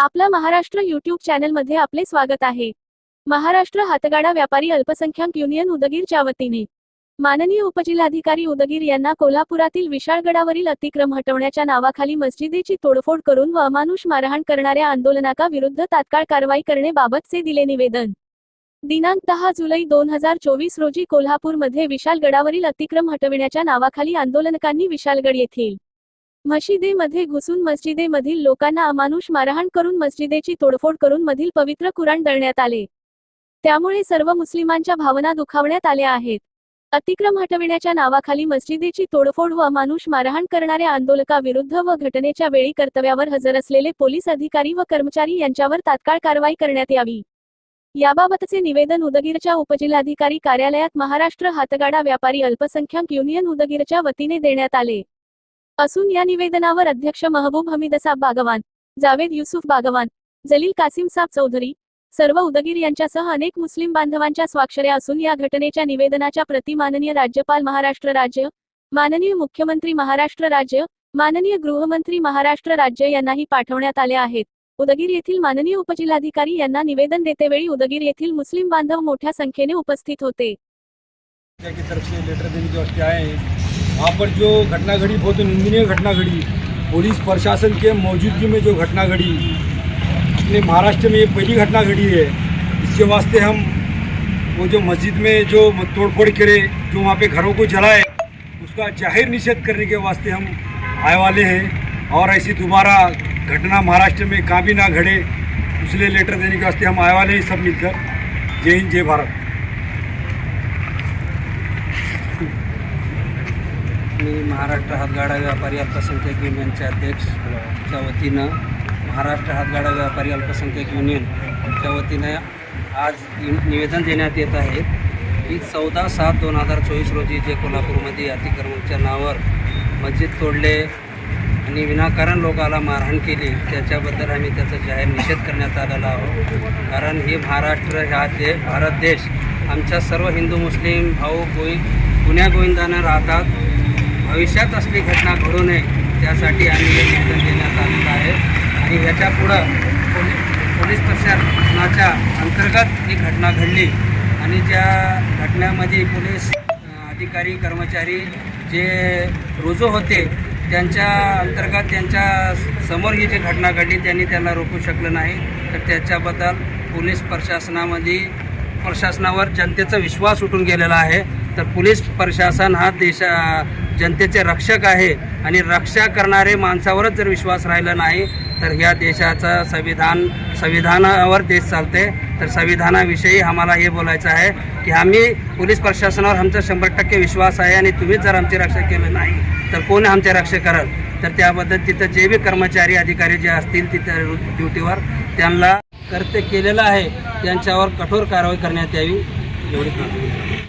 आपला महाराष्ट्र युट्यूब चॅनलमध्ये आपले स्वागत आहे. महाराष्ट्र हातगाडा व्यापारी अल्पसंख्याक युनियन उदगीरच्या वतीने. माननीय उपजिल्हाधिकारी उदगीर यांना कोल्हापुरातील विशाळगडावरील अतिक्रम हटवण्याच्या नावाखाली मस्जिदेची तोडफोड करून व अमानुष मारहाण करणाऱ्या आंदोलनाका विरुद्ध तात्काळ कारवाई करण्याबाबतचे दिले निवेदन. दिनांक दहा जुलै दोन हजार चोवीस रोजी कोल्हापूरमध्ये विशालगडावरील अतिक्रम हटविण्याच्या नावाखाली आंदोलनकांनी विशालगड येथील मशिदीमध्ये घुसून मस्जिदेमधील लोकांना अमानुष मारहाण करून मस्जिदेची तोडफोड करून मधील पवित्र कुराण दळण्यात आले. त्यामुळे सर्व मुस्लिमांच्या भावना दुखावण्यात आल्या आहेत. अतिक्रम हटविण्याच्या नावाखाली मस्जिदेची तोडफोड व अमानुष मारहाण करणाऱ्या आंदोलकाविरुद्ध व घटनेच्या वेळी कर्तव्यावर हजर असलेले पोलीस अधिकारी व कर्मचारी यांच्यावर तात्काळ कारवाई करण्यात यावी. याबाबतचे निवेदन उदगीरच्या उपजिल्हाधिकारी कार्यालयात महाराष्ट्र हातगाडा व्यापारी अल्पसंख्याक युनियन उदगीरच्या वतीने देण्यात आले. असून या निवेदनावर अध्यक्ष महबूब हमीदसाब बागवान जावेद युसुफ बागवान जलील कासिम साब चौधरी सर्व उदगीर यांच्यासह अनेक मुस्लिम बांधवांच्या स्वाक्षऱ्या असून या घटनेच्या निवेदनाच्या प्रति माननीय राज्यपाल महाराष्ट्र राज्य माननीय मुख्यमंत्री महाराष्ट्र राज्य माननीय गृहमंत्री महाराष्ट्र राज्य यांनाही पाठवण्यात आल्या आहेत. उदगीर येथील माननीय उपजिल्हाधिकारी यांना निवेदन देतेवेळी उदगीर येथील मुस्लिम बांधव मोठ्या संख्येने उपस्थित होते. वहाँ पर जो घटना घड़ी बहुत निंदनीय घटना घड़ी पुलिस प्रशासन के मौजूदगी में जो घटना घड़ी अपने महाराष्ट्र में ये पहली घटना घड़ी है। इसके वास्ते हम वो जो मस्जिद में जो तोड़फोड़ करे, जो वहाँ पे घरों को जलाए, उसका ज़ाहिर निषेध करने के वास्ते हम आए वाले हैं और ऐसी दोबारा घटना महाराष्ट्र में कहाँ भी ना घड़े इसलिए लेटर देने के वास्ते हम आए वाले हैं सब मिलकर। जय हिंद, जय भारत। मी महाराष्ट्र हातगाडा व्यापारी अल्पसंख्याक युनियनचे अध्यक्षच्या वतीनं महाराष्ट्र हातगाडा व्यापारी अल्पसंख्याक युनियनच्या वतीनं आज निवेदन देण्यात येत आहे. की चौदा सात दोन हजार चोवीस रोजी जे कोल्हापूरमध्ये अतिक्रमणच्या नावावर मस्जिद तोडले आणि विनाकारण लोकाला मारहाण केली त्याच्याबद्दल आम्ही त्याचा जाहीर निषेध करण्यात आलेला आहोत. कारण हे महाराष्ट्र ह्या दे भारत देश आमच्या सर्व हिंदू मुस्लिम भाऊ गोई गुन्ह्या गोविंदानं राहतात. भविष्यात असली घटना घडू नये त्यासाठी आम्ही हे निवेदन देण्यात आलेलं आहे. आणि ह्याच्या पुढं पोलीस पोलीस प्रशासनाच्या अंतर्गत ही घटना घडली. आणि ज्या घटनेमध्ये पोलीस अधिकारी कर्मचारी जे रुजू होते त्यांच्या अंतर्गत त्यांच्यासमोर ही जी घटना घडली त्यांनी त्याला रोखू शकलं नाही. तर त्याच्याबद्दल पोलीस प्रशासनामध्ये प्रशासनावर जनतेचा विश्वास उठून गेलेला आहे. तर पोलीस प्रशासन हा देशा जनतेचे रक्षक आहे आणि रक्षा करणारे माणसावरच जर विश्वास राहिला नाही तर ह्या देशाचं संविधान संविधानावर देश चालते तर संविधानाविषयी आम्हाला हे बोलायचं आहे की आम्ही पोलीस प्रशासनावर आमचा शंभर टक्के विश्वास आहे आणि तुम्हीच जर आमची रक्षा केलं नाही तर कोण आमचे रक्षा कराल? तर त्याबद्दल तिथं जे बी कर्मचारी अधिकारी जे असतील तिथं ड्युटीवर त्यांना कर्तव्य केलेलं आहे. त्यांच्यावर कठोर कारवाई करण्यात यावी. एवढी